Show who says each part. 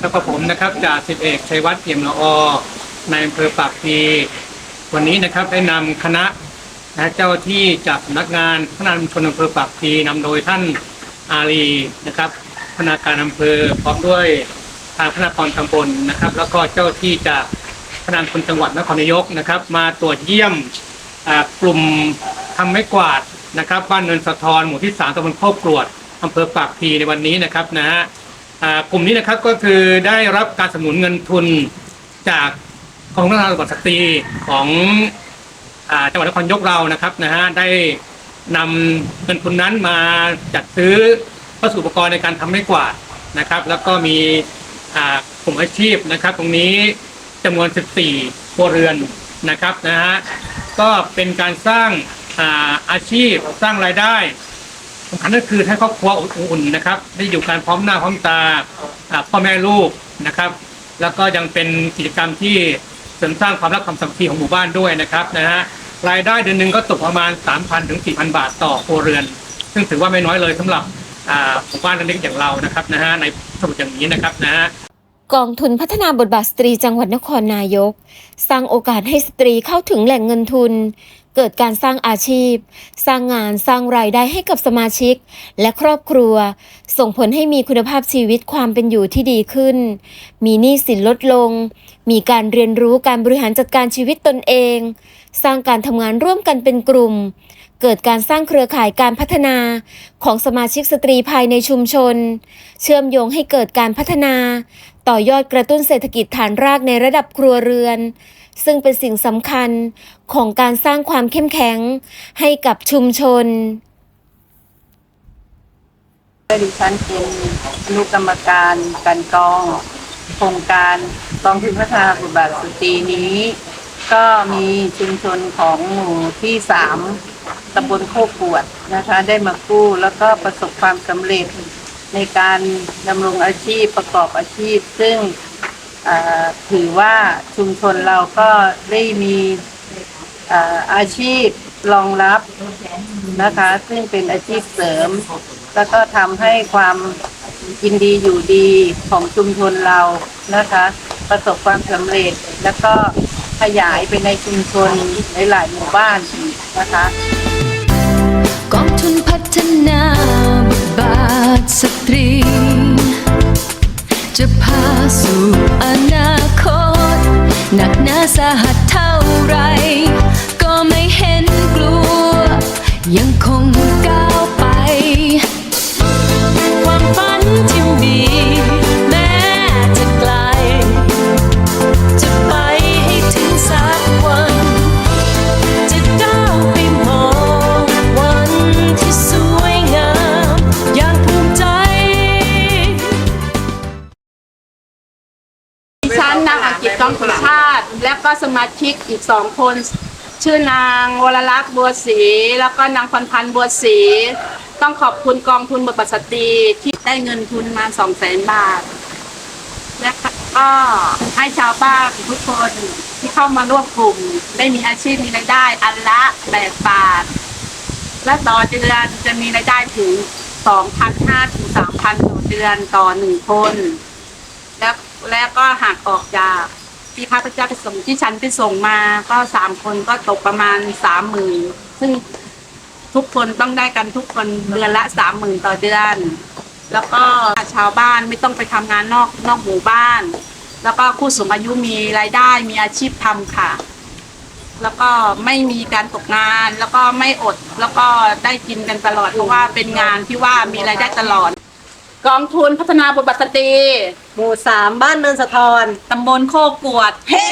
Speaker 1: แล้วก็ผมนะครับจ่าสิบเอกชัยวัฒน์เอี่ยมละออในอำเภอปากพีวันนี้นะครับได้นำคณะนะเจ้าที่จากสำนักงานพัฒนาชุมชนอำเภอปากพีนำโดยท่านอารีนะครับพนักการอำเภอพร้อมด้วยทางพนักงานตำบลนะครับ แล้วก็เจ้าที่จากพนักงานคนจังหวัดนครนายกนะครับ มาตรวจเยี่ยมกลุ่มทำไม้กวาดนะครับบ้านเนินสะทอนหมู่ที่สามตำบลโคกกรวด อำเภอปากพีในวันนี้นะครับนะฮะกลุ่มนี้นะครับก็คือได้รับการสนับสนุนเงินทุนจากกองทุนพัฒนาจังหวัดสตรีของอจังหวัดนครยกเรานะครับนะฮะได้นำเงินทุนนั้นมาจัดซื้อวัสดุอุปกรณ์ในการทำไม้กวาดนะครับ แล้วก็มีกลุ่มอาชีพนะครับ ตรงนี้จำนวน 14ครัวเรือนนะครับนะฮะก็เป็นการสร้างอาอาชีพสร้างรายได้ สำคัญก็คือให้ครอบครัวอบอุ่นนะครับ ได้อยู่กันพร้อมหน้าพร้อมตาพ่อแม่ลูกนะครับ แล้วก็ยังเป็นกิจกรรมที่เสริมสร้างความรักความสามัคคีของหมู่บ้านด้วยนะครับนะฮะรายได้เดือนหนึ่งก็ตกประมาณ 3,000ถึง4,000 บาทต่อครัวเรือน ซึ่งถือว่าไม่น้อยเลยสำหรับหมู่บ้านเล็กๆอย่างเรานะครับนะฮะในสมุดอย่างนี้นะครับนะฮะ
Speaker 2: กองทุนพัฒนาบทบาทสตรีจังหวัดนครนายก สร้างโอกาสให้สตรีเข้าถึงแหล่งเงินทุน เกิดการสร้างอาชีพ สร้างงานสร้างรายได้ให้กับสมาชิก และครอบครัว ส่งผลให้มีคุณภาพชีวิตความเป็นอยู่ที่ดีขึ้น มีหนี้สินลดลงมีการเรียนรู้การบริหารจัดการชีวิตตนเอง สร้างการทำงานร่วมกันเป็นกลุ่ม เกิดการสร้างเครือข่ายการพัฒนาของสมาชิกสตรีภายในชุมชน เชื่อมโยงให้เกิดการพัฒนา ต่อยอดกระตุ้นเศรษฐกิจฐานรากในระดับครัวเรือน ซึ่งเป็นสิ่งสำคัญของการสร้างความเข้มแข็งให้กับชุมชน
Speaker 3: ดิฉันเป็นอนุกรรมการกันกอง โครงการกองทุนพัฒนาบุตรบาทสตรีนี้ ก็มีชุมชนของหมู่ที่สามตำบลโคกกวดนะคะ ได้มากู้แล้วก็ประสบความสำเร็จในการดำรงอาชีพประกอบอาชีพ ซึ่งถือว่าชุมชนเราก็ได้มีอาชีพรองรับนะคะ ซึ่งเป็นอาชีพเสริม แล้วก็ทำให้ความ กินดีอยู่ดีของชุมชนเรานะคะ ประสบความสำเร็จแล้วก็ขยายไปในชุมชนหลายๆหมู่บ้านนะคะ
Speaker 4: กองทุนพัฒนาบทบาทสตรี จะพาสู่อน
Speaker 3: และก็สมาชิกอีกสองคน ชื่อนางวรลักษณ์บัวศรีแล้วก็นางพันพันธ์บัวศรีต้องขอบคุณกองทุนบทบาทสตรีที่ได้เงินทุนมาสองแสนบาทและก็ให้ชาวบ้านทุกคนที่เข้ามาร่วมกลุ่ม ได้มีอาชีพมีรายได้อันละแปดบาท และต่อเดือนจะมีรายได้ถึงสองพันห้าถึงสามพันต่อเดือนต่อหนึ่งคน แล้วแล้วก็หักออกจาก ที่ข้าพเจ้าไปส่งที่ฉันไปส่งมาก็สามคนก็ตกประมาณสามหมื่นซึ่งทุกคนต้องได้กันทุกคนเดือนละสามหมื่นต่อเดือน แล้วก็ชาวบ้านไม่ต้องไปทำงานนอกนอกหมู่บ้าน แล้วก็ผู้สูงอายุมีรายได้มีอาชีพทำค่ะ แล้วก็ไม่มีการตกงานแล้วก็ไม่อดแล้วก็ได้กินกันตลอดเพราะว่าเป็นงานที่ว่ามีรายได้ตลอด กองทุนพัฒนาบทบาทสตรี
Speaker 5: หมู่สามบ้านเนินสะทอน
Speaker 3: ตำบลโคกวด เฮ้